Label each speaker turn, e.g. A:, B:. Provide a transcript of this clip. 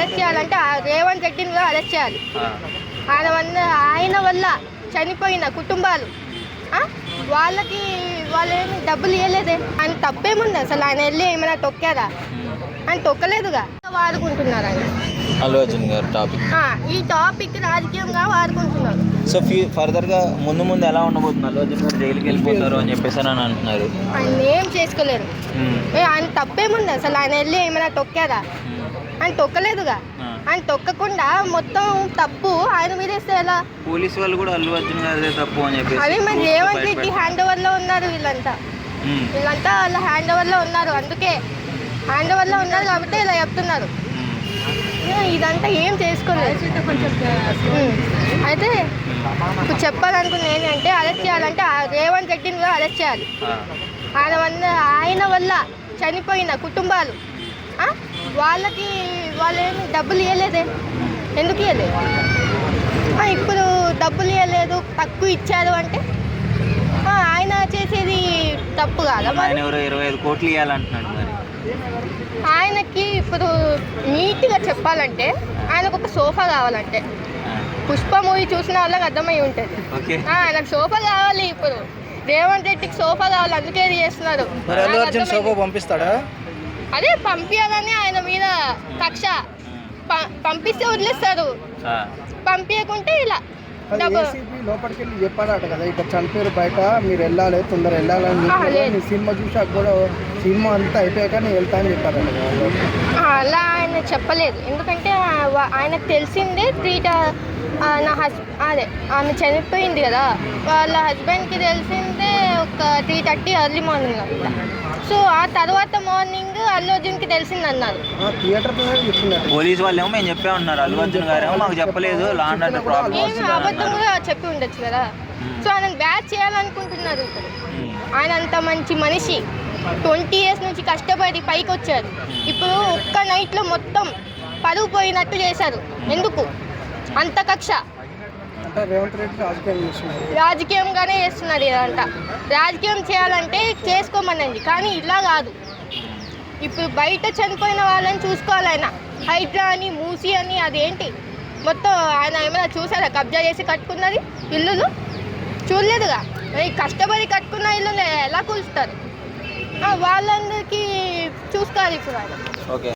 A: Arrest చేయాలంటే ఆ రేవంత్ రెడ్డిని కూడా అరెస్ట్ చేయాలి ఆయన వల్ల ఆయన వల్ల చనిపోయిన కుటుంబాలు? వాళ్ళకి వాళ్ళు ఏమి డబ్బులు ఇవ్వలేదే ఆయన తప్పేముంది అసలు? ఆయన వెళ్ళి ఏమైనా తొక్కారా. ఆయన తొక్కలేదుగా. వాడుకుంటున్నారు ఆయన.
B: అల్లు అర్జున్ గారు టాపిక్
A: ఈ టాపిక్ రాజకీయంగా వాడుకుంటున్నారు.
B: సో ఫ్యూ ఫర్దర్గా ముందు ముందు ఎలా ఉండబోతుంది? అల్లు అర్జున్ గారు జైలుకి వెళ్ళిపోతారు అని చెప్పేసి అని అంటున్నారు.
A: ఆయన ఏం చేసుకోలేరు. ఆయన తప్పేముంది అసలు? ఆయన వెళ్ళి ఏమైనా తొక్కారా? ఆయన తొక్కలేదుగా. ఆయన తొక్కకుండా మొత్తం తప్పు ఆయన మీద వేస్తే ఎలా?
B: పోలీసు వాళ్ళు కూడా అల్లు అర్జున్ గారిదే తప్పు అని చెప్పేసి
A: అదే మరి రేవంత్ రెడ్డి. హ్యాండ్ ఓవర్లో ఉన్నారు వీళ్ళంతా. వీళ్ళంతా వాళ్ళ హ్యాండ్ ఓవర్లో ఉన్నారు అందుకే హ్యాండ్ ఓవర్లో ఉన్నారు కాబట్టి ఇలా చెప్తున్నారు. ఇదంతా ఏం చేసుకోలేదు. అయితే ఇప్పుడు చెప్పాలనుకున్న ఏంటంటే అరెస్ట్ చేయాలంటే ఆ రేవంత్ రెడ్డిని కూడా అరెస్ట్ చేయాలి. ఆయన వల్ల ఆయన వల్ల చనిపోయిన కుటుంబాలు ఆ? వాళ్ళకి వాళ్ళు ఏమి డబ్బులు ఇవ్వలేదే ఎందుకు ఇవ్వలేదు ఆ, ఇప్పుడు డబ్బులు ఇవ్వలేదు తక్కువ ఇచ్చారు అంటే? ఆ, ఆయన చేసేది తప్పు కాదా మరి?
B: ఆయన ఎవరో ఇరవై ఐదు కోట్లు ఇవ్వాలంటున్నాడు మరి.
A: ఆయనకి ఇప్పుడు నీట్గా చెప్పాలంటే ఆయనకు ఒక సోఫా కావాలంటే. పుష్ప మూవీ చూసిన వాళ్ళకి అర్థమై ఉంటుంది.
B: ఓకే.
A: ఆ, ఆయనకు సోఫా కావాలి ఇప్పుడు. రేవంత్ రెడ్డికి సోఫా కావాలి అందుకే చేస్తున్నారు.
C: సోఫా పంపిస్తాడా?
A: అదే పంపించాలని ఆయన మీద కక్ష. ప- పంపిస్తే వదిలేస్తారు.
B: ఆ,
A: పంపించకుంటే ఇలా
C: లోపలికి వెళ్ళి చెప్పాడట కదా ఇట్లా చనిపోయారు బయట మీరు వెళ్ళాలి తొందర వెళ్ళాలని. నీ సినిమా చూసాక కూడా సినిమా అంతా అయిపోయాక నేను వెళ్తా అని చెప్పారట
A: అలా ఆయన చెప్పలేదు. ఎందుకంటే ఆ- వా- ఆయనకు తెలిసిందే త్రీ ట- ఆ, నా హస్ అదే ఆమె చనిపోయింది కదా. వాళ్ళ హస్బెండ్కి తెలిసిందే ఒక three thirty early morning so ఆ తర్వాత మార్నింగ్ అల్లు అర్జున్కి తెలిసిందన్నారు
C: థియేటర్ చెప్తున్నారు.
B: పోలీసు వాళ్ళు ఏమో మేము చెప్పే ఉన్నారు. అల్లు అర్జున్ గారేమో మాకు చెప్పలేదు. లాండ్ అంటే ప్రాబ్లం
A: ఏమి అబద్ధం కూడా చెప్పి ఉండొచ్చు కదా. సో ఆయన బ్యాచ్ చేయాలనుకుంటున్నారు ఇప్పుడు. ఆయన అంత మంచి మనిషి. ట్వంటీ ఇయర్స్ నుంచి కష్టపడి పైకి వచ్చారు ఇప్పుడు ఒక్క నైట్లో మొత్తం పరువు పోయినట్టు చేశారు. ఎందుకు? అంత కక్ష. రాజకీయంగానే చేస్తున్నారు ఇదంతా. రాజకీయం చేయాలంటే చేసుకోమనండి కానీ ఇలా కాదు. ఇప్పుడు బయట చనిపోయిన వాళ్ళని చూసుకోవాలి ఆయన. హైడ్రా అని మూసి అని అదేంటి? మొత్తం ఆయన ఏమైనా చూసారా? కబ్జా చేసి కట్టుకున్నది ఇల్లులు చూడలేదుగా. మరి కష్టపడి కట్టుకున్న ఇల్లు ఎలా కూల్చుతారు ఆ, వాళ్ళందరికీ చూసుకోవాలి ఇప్పుడు ఆయన.
B: ఓకే.